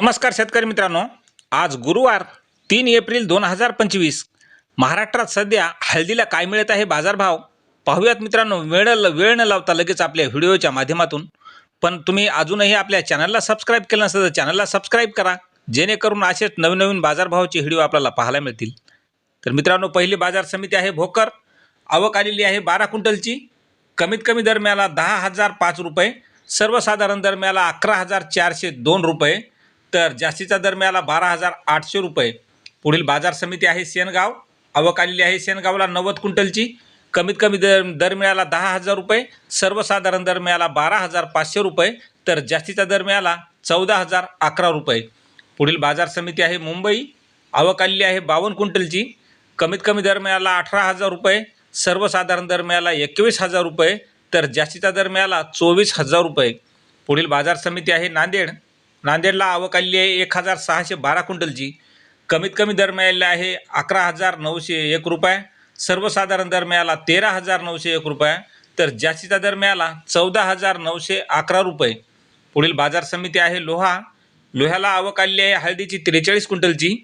नमस्कार शेतकरी मित्रांनो. आज गुरुवार तीन एप्रिल दोन हजार पंचवीस. महाराष्ट्रात सध्या हळदीला काय मिळत आहे बाजारभाव? पाहूयात मित्रांनो वेळ वेळ न लावता लगेच आपल्या व्हिडिओच्या माध्यमातून. पण तुम्ही अजूनही आपल्या चॅनलला सबस्क्राईब केलं नसेल तर चॅनलला सबस्क्राईब करा जेणेकरून असेच नवीन नवीन बाजारभावाचे व्हिडिओ आपल्याला पाहायला मिळतील. तर मित्रांनो पहिली बाजार समिती आहे भोकर. आवक आलेली आहे बारा क्विंटलची. कमीत कमी दरम्याला दहा हजार पाच रुपये. सर्वसाधारण दरम्याला अकरा हजार चारशे दोन रुपये. तर जास्तीचा दरम्याला बारा हजार आठशे रुपये. पुढील बाजार समिती आहे सेनगाव. आवक आलेली आहे सेनगावला नव्वद क्विंटलची. कमीत कमी दर दर मिळाला दहा हजार रुपये. सर्वसाधारण दर मिळाला बारा हजार पाचशे रुपये. तर जास्तीचा दर मिळाला चौदा हजार अकरा रुपये. पुढील बाजार समिती आहे मुंबई. आवक आलेली आहे बावन्न क्विंटलची. कमीत कमी दर मिळाला अठरा हजार रुपये. सर्वसाधारण दर मिळाला एकवीस हजार रुपये. तर जास्तीचा दर मिळाला चोवीस हजार रुपये. पुढील बाजार समिती आहे नांदेड. नांदेडला आवक आहे. एक हजार सहाशे बारा क्विंटलची. कमीत कमी दर मिळालेला आहे अकरा हजार नऊशे एक रुपये. सर्वसाधारण दर मिळाला तेरा हजार नऊशे एक रुपये. तर जास्तीचा दर मिळाला चौदा हजार नऊशे अकरा रुपये. पुढील बाजार समिती आहे लोहा. लोह्याला आवक आलेली आहे हळदीची त्रेचाळीस क्विंटलची.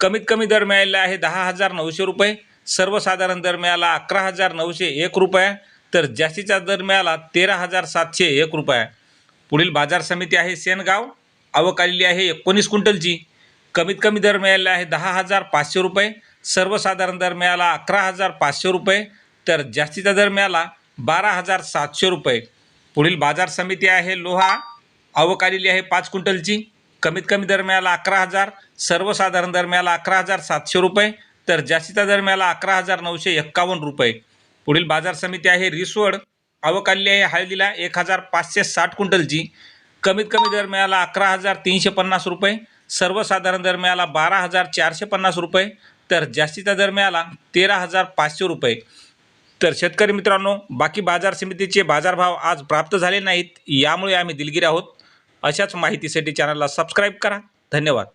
कमीत कमी दर मिळालेला आहे दहा हजार नऊशे रुपये. सर्वसाधारण दर मिळाला अकरा हजार नऊशे एक रुपये. तर जास्तीचा दर मिळाला तेरा हजार सातशे एक रुपये. पुढील बाजार समिती आहे सेनगाव. आवक आलेली आहे एकोणीस क्विंटलची. कमीत कमी दर मिळालेला आहे दहा हजार पाचशे रुपये. सर्वसाधारण दर मिळाला अकरा हजार पाचशे रुपये. तर जास्तीचा दर मिळाला बारा हजार सातशे रुपये. पुढील बाजार समिती आहे लोहा. आवक आलेली आहे पाच क्विंटलची. कमीत कमी दर मिळाला अकरा हजार. सर्वसाधारण दर मिळाला अकरा हजार सातशे रुपये. तर जास्तीचा दर मिळाला अकरा हजार नऊशे एक्कावन्न रुपये. पुढील बाजार समिती आहे रिसवड. आवक आलेली आहे हळदीला एक हजार पाचशे साठ क्विंटलची. कमीत कमी दर मिळाला अकरा हजार तीनशे पन्नास रुपये सर्वसाधारण दर मिळाला बारा हजार चारशे पन्नास रुपये तर जास्तीचा दर मिळाला तेरा हजार पाचशे रुपये. तर शेतकरी मित्रांनो बाकी बाजार समितीचे बाजारभाव आज प्राप्त झाले नाहीत यामुळे आम्ही दिलगिरी आहोत. अशाच माहितीसाठी चॅनलला सबस्क्राईब करा. धन्यवाद.